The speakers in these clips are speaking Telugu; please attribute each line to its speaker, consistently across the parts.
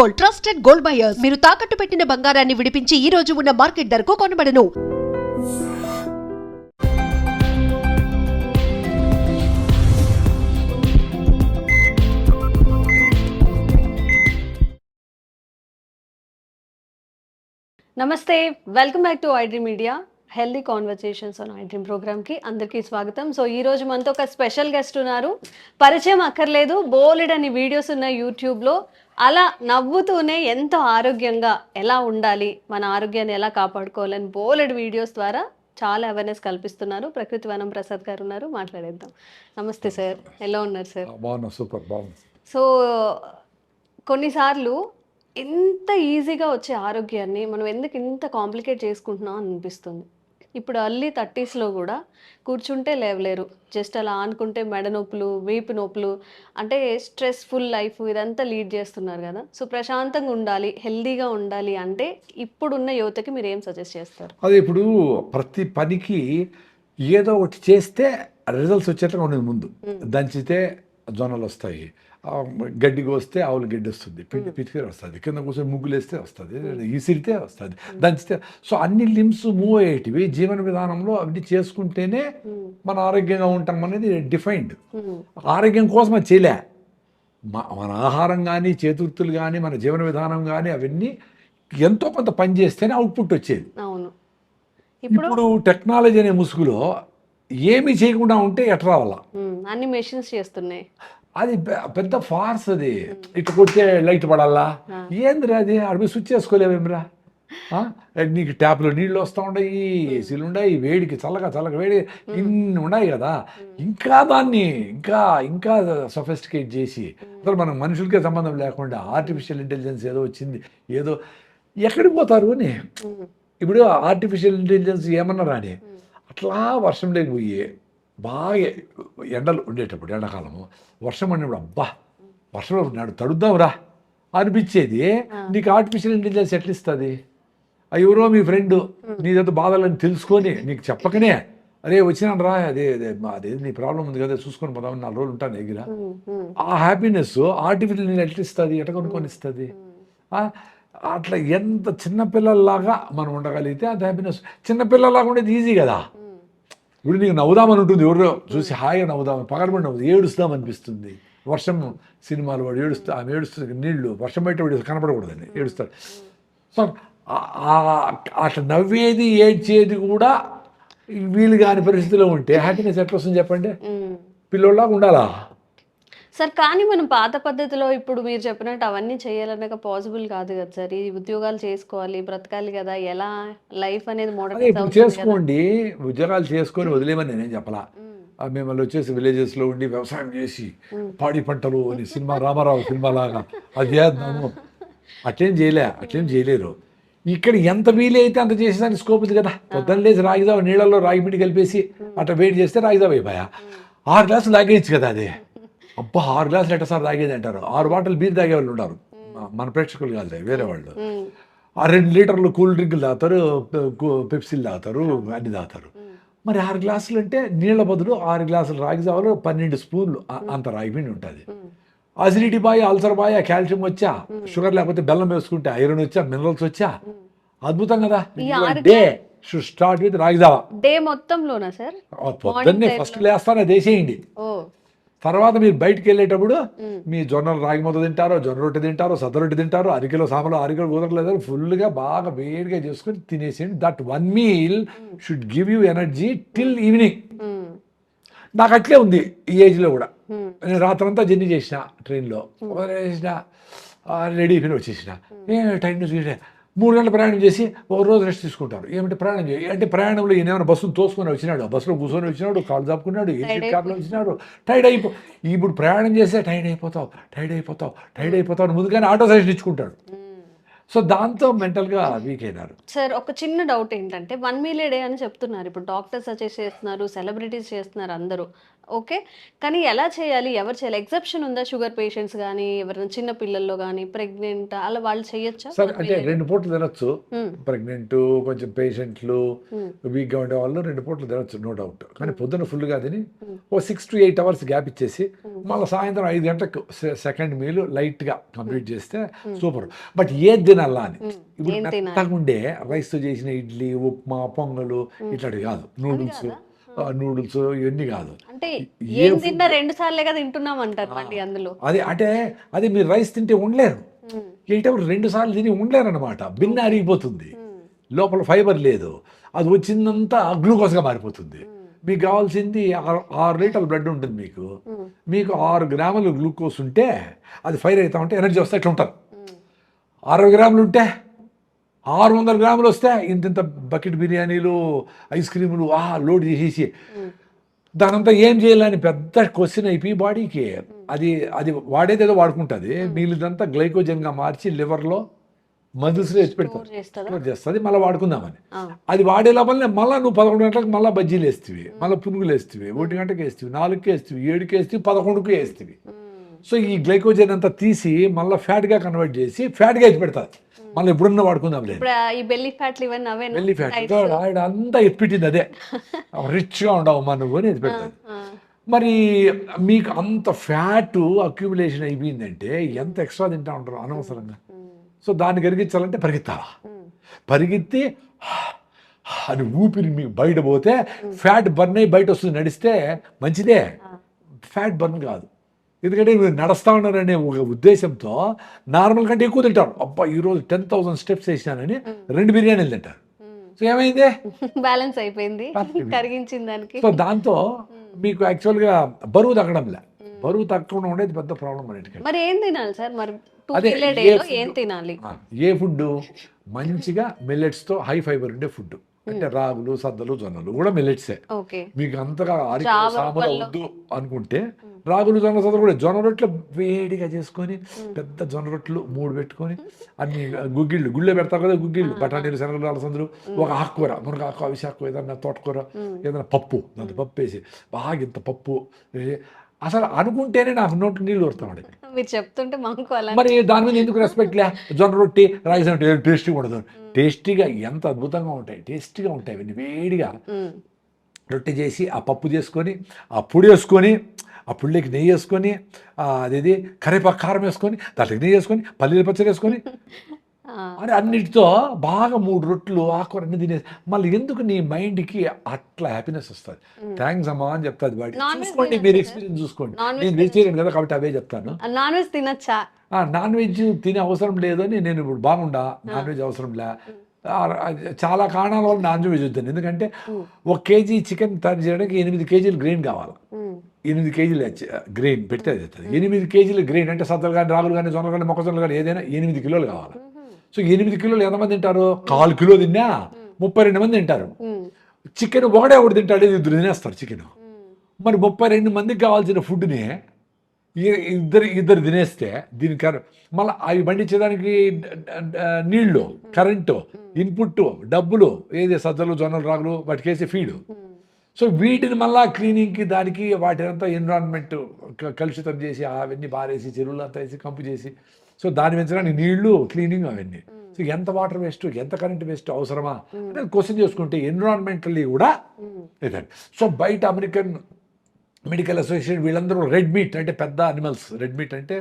Speaker 1: Gold trusted gold buyers. మీరు తాకట్టు పెట్టిన బంగారాన్ని విడిపించి ఈ రోజు ఉన్న మార్కెట్ ధరకు కొనబడను.
Speaker 2: నమస్తే welcome back to iDream media. Healthy conversations on iDream ప్రోగ్రామ్కి అందరికీ స్వాగతం. సో ఈ రోజు మనతో ఒక స్పెషల్ గెస్ట్ ఉన్నారు. పరిచయం అక్కర్లేదు బోలెడ్ అని వీడియోస్ ఉన్నాయి యూట్యూబ్లో. అలా నవ్వుతూనే ఎంతో ఆరోగ్యంగా ఎలా ఉండాలి మన ఆరోగ్యాన్ని ఎలా కాపాడుకోవాలని బోలెడ్ వీడియోస్ ద్వారా చాలా అవేర్నెస్ కల్పిస్తున్నారు. ప్రకృతి వనం ప్రసాద్ గారు ఉన్నారు మాట్లాడేద్దాం. నమస్తే సార్. ఎలా ఉన్నారు సార్?
Speaker 3: బాగున్నా. సూపర్. బాగుంది
Speaker 2: సో కొన్నిసార్లు ఎంత ఈజీగా వచ్చే ఆరోగ్యాన్ని మనం ఎందుకు ఇంత కాంప్లికేట్ చేసుకుంటున్నాం అని అనిపిస్తుంది. ఇప్పుడు అర్లీ థర్టీస్లో కూడా కూర్చుంటే లేవలేరు. జస్ట్ అలా ఆనుకుంటే మెడ నొప్పులు వీపు నొప్పులు అంటే స్ట్రెస్ఫుల్ లైఫ్ ఇదంతా లీడ్ చేస్తున్నారు కదా. సో ప్రశాంతంగా ఉండాలి హెల్దీగా ఉండాలి అంటే ఇప్పుడున్న యువతకి మీరు ఏం సజెస్ట్ చేస్తారు?
Speaker 3: అదే ఇప్పుడు ప్రతి పనికి ఏదో ఒకటి చేస్తే రిజల్ట్స్ వచ్చేట్లుగా ఉండేది ముందు. దంచితే జొన్నలు వస్తాయి గడ్డి కోస్తే ఆవులు గడ్డి వస్తుంది పిండి పితికి వస్తుంది కింద కూర్చొని ముగ్గులు వేస్తే వస్తుంది ఇసిరితే వస్తుంది దంచితే. సో అన్ని లిమ్స్ మూవ్ అయ్యేటివి జీవన విధానంలో అవన్నీ చేసుకుంటేనే మన ఆరోగ్యంగా ఉంటాం అనేది డిఫైన్డ్. ఆరోగ్యం కోసం అది చేయలే. మన ఆహారం కానీ చేతుర్తులు కానీ మన జీవన విధానం కానీ అవన్నీ ఎంతో కొంత పని చేస్తేనే అవుట్పుట్ వచ్చేది.
Speaker 2: అవును. ఇప్పుడు
Speaker 3: టెక్నాలజీ అనే ముసుగులో ఏమీ చేయకుండా ఉంటే ఎట్లా రావాలా?
Speaker 2: ఉమ్, అన్ని మెషిన్స్ చేస్తున్నాయి.
Speaker 3: అది పెద్ద ఫార్స్ అది. ఇట్లా కొడితే లైట్ పడాలా? ఏందిరా అది? అడిగి స్విచ్ చేసుకోలేవేమిరా? నీకు ట్యాప్లో నీళ్ళు వస్తూ ఉన్నాయి ఏసీలు ఉన్నాయి వేడికి చల్లగా చల్లగా వేడి ఇన్ని ఉన్నాయి కదా. ఇంకా దాన్ని ఇంకా ఇంకా సొఫిస్టికేట్ చేసి అసలు మనం మనుషులకే సంబంధం లేకుండా ఆర్టిఫిషియల్ ఇంటెలిజెన్స్ ఏదో వచ్చింది ఏదో ఎక్కడికి పోతారు అని. ఇప్పుడు ఆర్టిఫిషియల్ ఇంటెలిజెన్స్ ఏమన్నా రాని అట్లా వర్షం లేని పోయి బాగా ఎండలు ఉండేటప్పుడు ఎండాకాలము వర్షం పడినప్పుడు అబ్బా వర్షం నాడు తడుద్దాంరా అనిపించేది. నీకు ఆర్టిఫిషియల్ ఇంటెలిజెన్స్ ఎట్లా ఇస్తుంది? ఎవరో మీ ఫ్రెండ్ నీదంతా బాధలని తెలుసుకొని నీకు చెప్పకనే అరే వచ్చినాను రా అదే అదే నీ ప్రాబ్లం ఉంది కదా చూసుకొని పోదాం నాలుగు రోజులు ఉంటాను దగ్గర. ఆ హ్యాపీనెస్ ఆర్టిఫిషియల్ ఎట్లా ఇస్తుంది? ఎట్లా కొనుక్కొని ఇస్తుంది? అట్లా ఎంత చిన్నపిల్లల్లాగా మనం ఉండగలిగితే అది హ్యాపీనెస్ చిన్నపిల్లలాగా ఉండేది ఈజీ కదా. ఇప్పుడు నీకు నవ్వుదామని ఉంటుంది. ఎవరో చూసి హాయిగా నవ్వుదామని పగలబడి నవ్వుదు ఏడుస్తాం అనిపిస్తుంది. వర్షం సినిమాలు వాడు ఏడుస్తా ఆమె ఏడుస్తుంది నీళ్ళు వర్షం బయట వాడు కనపడకూడదని ఏడుస్తాడు. సో అట్లా నవ్వేది ఏడ్చేది కూడా వీలు కాని పరిస్థితిలో ఉంటే హ్యాపీనెస్ ఎట్లా వస్తుంది చెప్పండి. పిల్లోళ్ళగా ఉండాలా?
Speaker 2: సార్ కానీ మనం పాత పద్ధతిలో ఇప్పుడు మీరు చెప్పినట్టు అవన్నీ చేయాలనక పాసిబుల్ కాదు కదా సార్. ఈ ఉద్యోగాలు చేసుకోవాలి బ్రతకాలి కదా. ఎలా లైఫ్ అనేది కదా.
Speaker 3: చేసుకోండి. ఉద్యోగాలు చేసుకొని వదిలేమని నేనేం చెప్పలా? మిమ్మల్ని వచ్చేసి విలేజెస్లో ఉండి వ్యవసాయం చేసి పాడి పంటలు అని సినిమా రామారావు సినిమా లాగా అది చేద్దాము. అట్లేం చేయలే అట్లేం చేయలేరు. ఇక్కడ ఎంత వీలైతే అంత చేసేదానికి స్కోప్ ఉంది కదా. పొద్దున్న లేచి రాగిదావ నీళ్ళల్లో రాగి పిండి కలిపేసి అట్లా వెయిట్ చేస్తే రాగిదావ అయిపోయా? ఆరు గ్లాసులు తాగేయచ్చు కదా అది. అబ్బా ఆరు గ్లాసులు ఎట్ట సార్ తాగేది అంటారు. ఆరు బాటిల్ బీర్ తాగే వాళ్ళు ఉన్నారు మన ప్రేక్షకులు కాదు వేరే వాళ్ళు. ఆ రెండు లీటర్లు కూల్ డ్రింకులు తాగుతారు పెప్సీలు తాగుతారు అన్ని తాగుతారు. మరి ఆరు గ్లాసులు అంటే నీళ్ళ బదులు ఆరు గ్లాసులు రాగి జావలు పన్నెండు స్పూన్లు అంత రాగి పిండి ఉంటుంది. Acidity bye ulcer bye calcium వచ్చా? షుగర్ లేకపోతే బెల్లం వేసుకుంటే ఐరన్ వచ్చా మినరల్స్ వచ్చా? అద్భుతం కదా? Day should start with ragi java.
Speaker 2: Day మొత్తంలోనా sir?
Speaker 3: పొద్దున్నే ఫస్ట్ లేస్తానే దేసేయండి
Speaker 2: ఓ.
Speaker 3: తర్వాత మీరు బయటికి వెళ్ళేటప్పుడు మీ జొన్నలు రాగి ముద్ద తింటారో జొన్న రొట్టె తింటారో సద్ద రొట్టె తింటారో అరికిలో సామలో అరికిలో కుదరలేదు ఫుల్గా బాగా వేడిగా చేసుకొని తినేసేయండి. That one meal should give you energy till evening నాకు అట్లే ఉంది ఈ ఏజ్లో కూడా. నేను రాత్రంతా జర్నీ చేసిన ట్రైన్లో. చేసిన. రెడీ అయిపోయి వచ్చేసిన టైం చూసే మూడు గంటల ప్రయాణం చేసి ఒక రోజు రెస్ట్ తీసుకుంటారు. ఏమంటే ప్రయాణం చేయ అంటే ప్రయాణంలో ఈయన ఏమైనా బస్సును తోసుకొని వచ్చినాడు? బస్సులో కూర్చొని వచ్చినాడు కాళ్ళు చాపుకున్నాడు ఏసీ కార్లో వచ్చినాడు టైర్డ్ అయిపో ఇప్పుడు ప్రయాణం చేస్తే టైర్డ్ అయిపోతావు టైర్డ్ అయిపోతావు టైర్డ్ అయిపోతావు అని ముందుగానే ఆటో సజెషన్ ఇచ్చుకుంటాడు. సో దాంతో మెంటల్గా వీక్ అయినారు.
Speaker 2: సార్ ఒక చిన్న డౌట్ ఏంటంటే వన్ మీల్ డే అని చెప్తున్నారు. ఇప్పుడు డాక్టర్స్ సజెస్ట్ చేస్తున్నారు సెలబ్రిటీస్ చేస్తున్నారు అందరూ. ఓకే. కానీ ఎలా చేయాలి? ఎవరు చేయాలి? ఎగ్జెప్షన్ ఉందా షుగర్ పేషెంట్స్ కానీ ఎవరైనా చిన్న పిల్లల్లో కానీ ప్రెగ్నెంట్? అలా వాళ్ళు చేయొచ్చా?
Speaker 3: సరే అంటే రెండు పూటలు తినొచ్చు. ప్రెగ్నెంట్ కొంచెం పేషెంట్లు. వీక్గా ఉండే వాళ్ళు రెండు పూటలు తినొచ్చు నో డౌట్. కానీ పొద్దున్న ఫుల్గా తిని. ఓ six to eight hours gap ఇచ్చేసి మళ్ళీ సాయంత్రం ఐదు గంటలకు సెకండ్ మీల్ లైట్గా కంప్లీట్ చేస్తే సూపర్. బట్ ఏది తినాలా అని. ఇప్పుడు? మెత్తగా ఉండే రైస్తో చేసిన ఇడ్లీ ఉప్మా పొంగలు ఇట్లాంటివి కాదు. నూడిల్స్ నూడిల్స్ ఇవన్నీ కాదు.
Speaker 2: అంటే
Speaker 3: ఏ
Speaker 2: తిన్నా రెండు సార్లేగా తింటున్నాం అంటారు మళ్ళీ అందులో.
Speaker 3: అదే అంటే అదే మీరు రైస్ తింటే ఉండలేరు. అవర్స్ రెండు సార్లు తిని ఉండలేరు అనమాట బిన్న అరిగిపోతుంది. లోపల ఫైబర్ లేదు. అది వచ్చిందంతా గ్లూకోజ్గా మారిపోతుంది. మీకు కావాల్సింది ఆరు లీటర్ల బ్లడ్ ఉంటుంది మీకు. మీకు ఆరు గ్రాములు గ్లూకోజ్ ఉంటే అది ఫైర్ అవుతా ఉంటే ఎనర్జీ వస్తే ఇట్లా ఉంటారు. అరవై గ్రాములు ఉంటే ఆరు వందల గ్రాములు వస్తే ఇంత ఇంత బకెట్ బిర్యానీలు ఐస్ క్రీములు ఆ లోడ్ చేసేసి. దానంతా ఏం చేయాలని పెద్ద క్వశ్చన్ అయిపోయి బాడీకి. అది అది వాడేదేదో వాడుకుంటుంది. మిగిలిదంతా గ్లైకోజన్గా మార్చి లివర్లో మజిల్స్లో ఎత్తి పెడతారు.
Speaker 2: చేస్తుందా?
Speaker 3: మళ్ళీ వాడుకుందామని. అది వాడే లోపలనే మళ్ళీ నువ్వు పదకొండు గంటలకు మళ్ళీ బజ్జీలు వేస్తేవి మళ్ళీ పునుగులు వేస్తేవి ఒకటి గంటకి వేస్తేవి నాలుగుకి వేస్తేవి ఏడుకి వేస్తేవి పదకొండుకి వేస్తేవి. సో ఈ గ్లైకోజన్ అంతా తీసి మళ్ళీ ఫ్యాట్గా కన్వర్ట్ చేసి ఫ్యాట్గా ఎత్తి పెడతాది మళ్ళీ ఎప్పుడన్నా వాడుకుందాం లేదు.
Speaker 2: ఈ బెల్లి ఫ్యాట్లు ఇవన్నీ
Speaker 3: వెళ్ళి ఫ్యాట్ ఆవిడ అంతా ఎత్తిపెట్టింది అదే. రిచ్గా ఉండవు నువ్వు అని ఎత్తి పెడతాది మరి మీకు అంత ఫ్యాట్ అక్యుములేషన్ అయిపోయిందంటే ఎంత ఎక్స్ట్రా తింటా ఉంటారు అనవసరంగా? సో దాన్ని కరిగించాలంటే పరిగెత్తాలా? పరిగెత్తి అని ఊపిరి మీకు బయట పోతే ఫ్యాట్ బర్న్ అయ్యి బయట వస్తుంది నడిస్తే మంచిదే. ఫ్యాట్ బర్న్ కాదు. ఎందుకంటే మీరు నడుస్తా ఉన్నారనే ఒక ఉద్దేశంతో నార్మల్ కంటే ఎక్కువ తింటారు. అబ్బా ఈరోజు టెన్ థౌసండ్ స్టెప్స్ వేసినానని రెండు బిర్యానీలు తింటారు. సో ఏమైంది?
Speaker 2: బ్యాలెన్స్ అయిపోయింది. కరిగించిన దానికి.
Speaker 3: సో దాంతో మీకు యాక్చువల్గా బరువు తగ్గడంలే. బరువు తగ్గకుండా ఉండేది పెద్ద ప్రాబ్లం
Speaker 2: మరి ఏం తినాలి సార్? మరి
Speaker 3: అదే, ఏ
Speaker 2: తినాలి?
Speaker 3: ఏ ఫుడ్ మంచిగా మిల్లెట్స్తో హై ఫైబర్ ఉండే ఫుడ్ అంటే రాగులు సద్దలు జొన్నలు కూడా మిల్లెట్సే. మీకు అంతగా సాంబార్
Speaker 2: పళ్ళు.
Speaker 3: వద్దు అనుకుంటే రాగులు జొన్న సద్దలు కూడా జొన్న రొట్టెలు వేడిగా చేసుకొని పెద్ద జొన్న రొట్టెలు మూడు పెట్టుకొని అన్ని గుగ్గిళ్ళు గుళ్ళే పెడతారు కదా గుగ్గిళ్ళు బఠానీలు శనగలు అలసందులు ఒక ఆకుకూర మునగ ఆకు అవిసె ఆకు ఏదన్నా తోటకూర ఏదైనా పప్పు దాంట్లో పప్పు వేసి బాగా ఇంత పప్పు అసలు అనుకుంటేనే నాకు నోట్లు నీళ్ళు వస్తామండి
Speaker 2: మీరు చెప్తుంటే
Speaker 3: మరి దాని మీద ఎందుకు రెస్పెక్ట్ లే? జొన్న రొట్టి రైస్ అంటే టేస్టీగా ఉండదు. టేస్టీగా ఎంత అద్భుతంగా ఉంటాయి టేస్టీగా ఉంటాయి ఇవన్నీ వేడిగా. రొట్టె చేసి ఆ పప్పు చేసుకొని ఆ పొడి వేసుకొని ఆ పుళ్ళకి నెయ్యి వేసుకొని అదేది కరివేపాకు కారం వేసుకొని దాంట్లోకి నెయ్యి వేసుకొని పల్లీల పచ్చడి వేసుకొని అని అన్నిటితో బాగా మూడు రొట్టెలు ఆకుకూర అన్ని తినేసి మళ్ళీ ఎందుకు నీ మైండ్కి అట్లా హ్యాపీనెస్ వస్తుంది? థ్యాంక్స్ అమ్మా అని చెప్తాది వాడి. చూసుకోండి మీరు? ఎక్స్పీరియన్స్ చూసుకోండి. నేను వెజిటేరియన్ కదా కాబట్టి అవే చెప్తాను.
Speaker 2: నాన్ వెజ్ తినచ్చా?
Speaker 3: నాన్ వెజ్ తినే అవసరం లేదని నేను ఇప్పుడు బాగుండా నాన్ వెజ్ అవసరం లే. చాలా కారణాల వల్ల నాన్ వెజ్ వద్దాను ఎందుకంటే ఒక కేజీ చికెన్ తయారు చేయడానికి ఎనిమిది కేజీలు గ్రెయిన్ కావాలి. ఎనిమిది కేజీలు గ్రెయిన్ పెడితే అది అవుతుంది. ఎనిమిది కేజీలు గ్రెయిన్ అంటే సద్దలు కానీ రాగులు కానీ జొన్నలు కానీ మొక్కజొన్నలు కానీ ఏదైనా ఎనిమిది కిలోలు కావాలి. సో ఎనిమిది కిలోలు ఎంతమంది తింటారు? కాలు కిలో తిన్నా ముప్పై రెండు మంది తింటారు. చికెన్ ఒకడే ఒకటి తింటాడు ఇద్దరు తినేస్తారు చికెన్. మరి ముప్పై రెండు మందికి కావాల్సిన ఫుడ్ని ఇద్దరు ఇద్దరు తినేస్తే దీనికి మళ్ళీ అవి పండించేదానికి డ- నీళ్ళు కరెంటు ఇన్పుట్ డబ్బులు ఏది సజ్జలు జొన్నలు రాగులు వాటికేసే ఫీడు. సో వీటిని మళ్ళా క్లీనింగ్కి దానికి వాటినంతా ఎన్విరాన్మెంట్ కలుషితం చేసి అవన్నీ బారేసి చెరువులు అంతా వేసి కంపు చేసి సో దాన్ని పెంచడానికి నీళ్ళు క్లీనింగ్ అవన్నీ. సో ఎంత వాటర్ వేస్ట్ ఎంత కరెంట్ వేస్ట్ అవసరమా అనేది క్వశ్చన్ చేసుకుంటే ఎన్విరాన్మెంటల్లీ కూడా. ఇదండి సో బయట అమెరికన్ మెడికల్ అసోసియేషన్ వీళ్ళందరూ రెడ్ మీట్ అంటే పెద్ద అనిమల్స్. రెడ్ మీట్ అంటే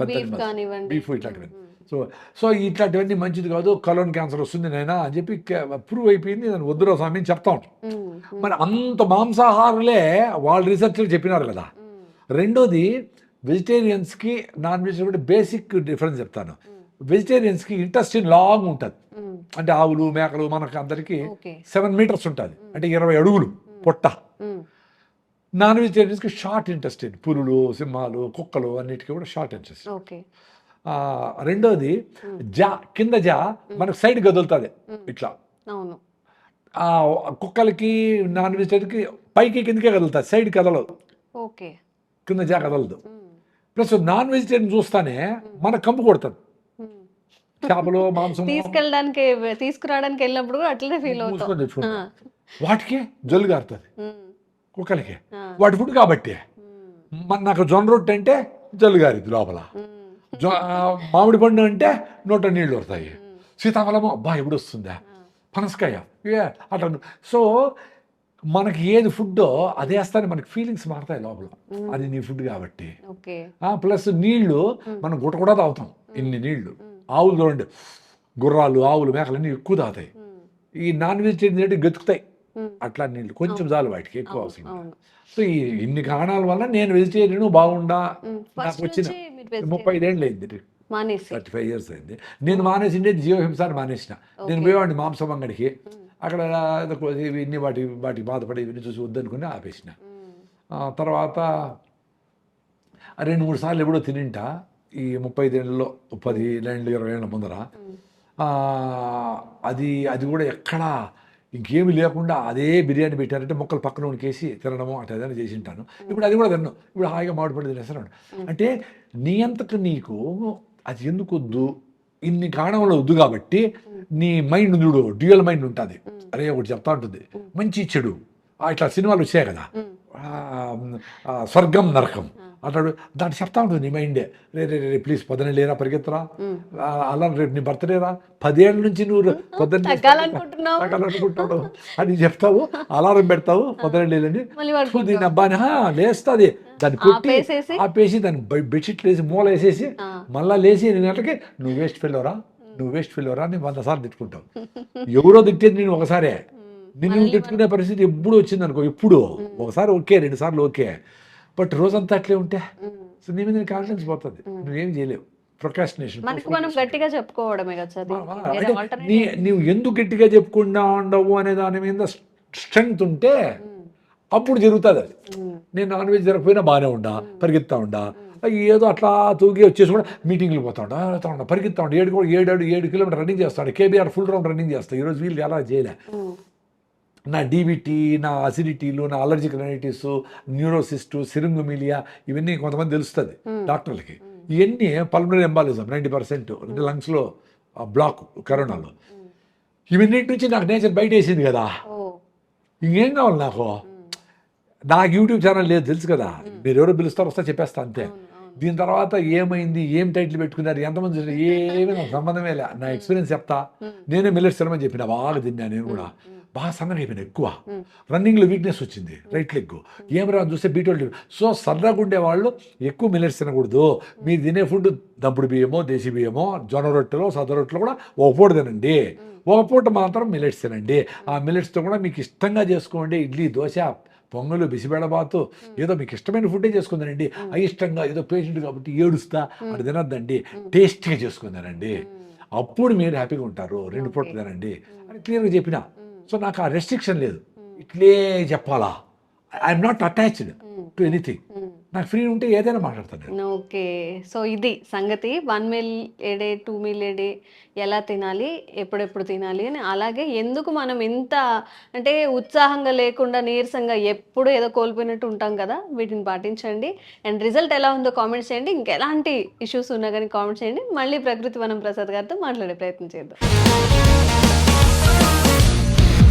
Speaker 3: పెద్ద.
Speaker 2: కానివ్వండి.
Speaker 3: బీఫ్ ఇట్లాంటివి సో సో ఇట్లాంటివన్నీ మంచిది కాదు. కలోన్ క్యాన్సర్ వస్తుంది నైనా అని చెప్పి ప్రూవ్ అయిపోయింది. నేను వద్దురా స్వామి అని చెప్తా
Speaker 2: మ్మ్.
Speaker 3: మరి అంత మాంసాహారులే వాళ్ళ రీసెర్చ్లు చెప్పినారు కదా. రెండోది వెజిటేరియన్స్కి నాన్ వెజ్ కూడా బేసిక్ డిఫరెన్స్ చెప్తాను. వెజిటేరియన్స్కి ఇంటెస్టిన్ లాంగ్ ఉంటుంది. అంటే ఆవులు మేకలు మనకు అందరికీ సెవెన్ మీటర్స్ ఉంటుంది. అంటే ఇరవై అడుగులు పొట్ట. నాన్ వెజిటేరియన్స్కి షార్ట్ ఇంటెస్టిన్ పులులు సింహాలు కుక్కలు అన్నిటికీ కూడా షార్ట్ ఇంటెస్టిన్
Speaker 2: ఓకే.
Speaker 3: రెండోది జా కింద జా మనకు సైడ్ కదులుతుంది ఇట్లా. కుక్కలకి నాన్ వెజిటేరియన్కి పైకి కిందకే కదులుతుంది సైడ్ కదలదు.
Speaker 2: ఓకే.
Speaker 3: కింద జా కదలదు. ప్లస్ నాన్ వెజిటేరియన్ చూస్తానే మన కంపు కొడుతుంది
Speaker 2: మ్మ్.
Speaker 3: చేపలు మాంసం
Speaker 2: తీసుకెళ్ళడానికి తీసుకురావడానికి వెళ్ళినప్పుడు అట్లనే ఫీల్ అవుతాం.
Speaker 3: మూసుకొని తెచ్చుకుంటాం.
Speaker 2: ఆ.
Speaker 3: వాటికి జల్లు గారుతుంది. కుక్కలకి. వాటి ఫుడ్ కాబట్టి. మన నాకు జొన్న రొట్టె అంటే జల్లుగారిది లోపల.
Speaker 2: ఉమ్,
Speaker 3: జొ ఆ, మామిడి పండు అంటే నోట నీళ్ళు వస్తాయి. సీతాఫలము అబ్బా ఎప్పుడు వస్తుందా పనసకాయ. అట్లా. సో మనకి ఏది ఫుడ్డో అదే వేస్తానే మనకి ఫీలింగ్స్ మారుతాయి లోపల. అది నీ ఫుడ్ కాబట్టి. ప్లస్ నీళ్ళు మనం గుట్ట కూడా తాగుతాం ఇన్ని నీళ్ళు ఆవులు చూడండి గుర్రాలు ఆవులు మేకలు అన్నీ ఎక్కువ తాగుతాయి. ఈ నాన్ వెజిటేరియన్ తింటే గతుకుతాయి. అట్లా నీళ్ళు కొంచెం చాలు వాటికి ఎక్కువ అవసరం సో ఈ ఇన్ని కారణాల వల్ల నేను వెజిటేరియన్ బాగుండా. నాకు వచ్చిన ముప్పై ఐదేళ్ళు అయింది థర్టీ ఫైవ్ ఇయర్స్ అయింది. నేను మానేసిండే జీవహింసాన్ని మానేసిన. నేను పోయేవాడిని మాంసం అంగడికి అక్కడ ఇన్ని వాటి వాటికి బాధపడి ఇవన్నీ చూసి వద్దనుకుని ఆపేసిన. తర్వాత రెండు మూడు సార్లు ఎప్పుడో తినింటా ఈ ముప్పై ఐదేళ్ళలో పది ఏళ్ళు ఇరవై ఏళ్ళ ముందర. అది అది కూడా ఎక్కడా ఇంకేమి లేకుండా అదే బిర్యానీ పెట్టారంటే ముక్కలు పక్కన ఉనికేసి తినడము అట్లా ఏదైనా చేసి ఉంటాను ఇప్పుడు అది కూడా తిన్నాను ఇప్పుడు హాయిగా మామిడిపడి తినేస్తాను. అంటే నీ అంతకు నీకు అది ఎందుకు వద్దు? ఇన్ని కారణంలో వద్దు కాబట్టి నీ మైండ్ చూడు డ్యూయల్ మైండ్ ఉంటుంది. అరే ఒకటి చెప్తా ఉంటుంది. మంచి చెడు. ఇట్లా సినిమాలు వచ్చాయి కదా. స్వర్గం నరకం. అట్లాడు దాన్ని చెప్తా ఉంటుంది నీ మైండే రే రే రే ప్లీజ్ పొద్దున లేరా పరిగెత్తరా? అలా రేపు నీ బర్త్డేరా పదేళ్ళ నుంచి నువ్వు పొద్దున్న
Speaker 2: తగ్గాలనుకుంటున్నావు.
Speaker 3: అని చెప్తావు అలారం పెడతావు పొద్దున
Speaker 2: పడుకుంటావు.
Speaker 3: దీని అబ్బాని లేస్తుంది. దాన్ని కొట్టి? ఆపేసి దాన్ని బెడ్షీట్లు వేసి మూల వేసేసి. మళ్ళా లేచి ఎనిమిది గంటలకి నువ్వు వేస్ట్ ఫెలోరా నువ్వు వేస్ట్ ఫెలోరా అని వంద సార్లు తిట్టుకుంటావు. ఎవరో తిట్టేది నేను ఒకసారే. నిన్ను తిట్టుకునే పరిస్థితి ఎప్పుడు వచ్చింది అనుకో ఎప్పుడు ఒకసారి ఓకే రెండు సార్లు ఓకే. బట్ రోజంతా అట్లే ఉంటే సో నీ మీద కాన్ఫిడెన్స్ పోతుంది. నువ్వేం చేయలేవు. ప్రొకాస్టినేషన్
Speaker 2: మనకు మనం గట్టిగా చెప్పుకోవడమే కదా
Speaker 3: నీ నీవు ఎందుకు గట్టిగా చెప్పుకుండా ఉండవు అనే దాని మీద స్ట్రెంగ్త్ ఉంటే అప్పుడు జరుగుతుంది అది. నేను నాన్ వెజ్ జరగకపోయినా బాగానే ఉండా పరిగెత్తా ఉండా ఏదో అట్లా తూగి వచ్చేసి కూడా మీటింగ్లు పోతా ఉంటా వెళ్తా ఉంటా పరిగెత్తా ఉంటా ఏడు కూడా ఏడు ఏడు కిలోమీటర్ రన్నింగ్ చేస్తాడు కేబీఆర్ ఫుల్ రౌండ్ రన్నింగ్ చేస్తాడు ఈరోజు వీళ్ళు అలా చేయలే. నా డీబీటీ నా అసిడిటీలు నా అలర్జిక్ రైనైటిస్ న్యూరోసిస్టు సిరింగుమిలియా ఇవన్నీ కొంతమంది తెలుస్తుంది డాక్టర్లకి. ఇవన్నీ పల్మనరీ ఎంబాలిజం నైంటీ పర్సెంట్ అంటే లంగ్స్లో బ్లాక్ కరోనాలో. ఇవన్నిటి నుంచి నాకు నేచర్ బయట వేసింది కదా ఇంకేం కావాలి నాకు? నాకు యూట్యూబ్ ఛానల్ లేదు తెలుసు కదా. మీరు ఎవరో పిలుస్తారో వస్తా చెప్పేస్తా అంతే. దీని తర్వాత ఏమైంది ఏం టైటిల్ పెట్టుకున్నారు ఎంతమంది చూసారు ఏమీ నాకు సంబంధమే లే. నా ఎక్స్పీరియన్స్ చెప్తా. నేనే మిల్లెట్స్ తినమని చెప్పిన బాగా తిన్నా నేను కూడా. బాగా సన్నగా అయిపోయినా ఎక్కువ రన్నింగ్లో వీక్నెస్ వచ్చింది రైట్ లెగ్ ఏం రా చూస్తే బీటోల్ సో సన్నగా ఉండే వాళ్ళు ఎక్కువ మిల్లెట్స్ తినకూడదు. మీరు తినే ఫుడ్ దంపుడు బియ్యమో దేశీ బియ్యమో జొన్న రొట్టెలో సద్ద రొట్టెలో కూడా ఒక పూట తినండి. ఒక పూట మాత్రం మిల్లెట్స్ తినండి. ఆ మిల్లెట్స్తో కూడా మీకు ఇష్టంగా చేసుకోండి. ఇడ్లీ దోశ పొంగలు బిసిబెడబాతు ఏదో మీకు ఇష్టమైన ఫుడ్డే చేసుకుందానండి అయిష్టంగా ఏదో పేషెంట్ కాబట్టి ఏడుస్తా అది తినద్దండి. టేస్టీగా చేసుకుందానండి అప్పుడు మీరు హ్యాపీగా ఉంటారు. రెండు పూటలు తినండి. అని క్లియర్గా చెప్పిన. సో నాకు ఆ రెస్ట్రిక్షన్ లేదు. ఇట్లే చెప్పాలా? I'm not attached to anything నాకు ఫ్రీ ఉంటే ఏదైనా మాట్లాడతాను
Speaker 2: ఓకే. సో ఇది సంగతి. వన్ మీల్ ఏడే టూ మీల్ ఏడే ఎలా తినాలి ఎప్పుడెప్పుడు తినాలి అని. అలాగే ఎందుకు మనం ఇంత అంటే ఉత్సాహంగా లేకుండా నీరసంగా ఎప్పుడు ఏదో కోల్పోయినట్టు ఉంటాం కదా వీటిని పాటించండి. అండ్ రిజల్ట్ ఎలా ఉందో కామెంట్స్ చేయండి. ఇంకెలాంటి ఇష్యూస్ ఉన్నా కానీ కామెంట్స్ చేయండి. మళ్ళీ ప్రకృతి వనం ప్రసాద్ గారితో మాట్లాడే ప్రయత్నం చేద్దాం.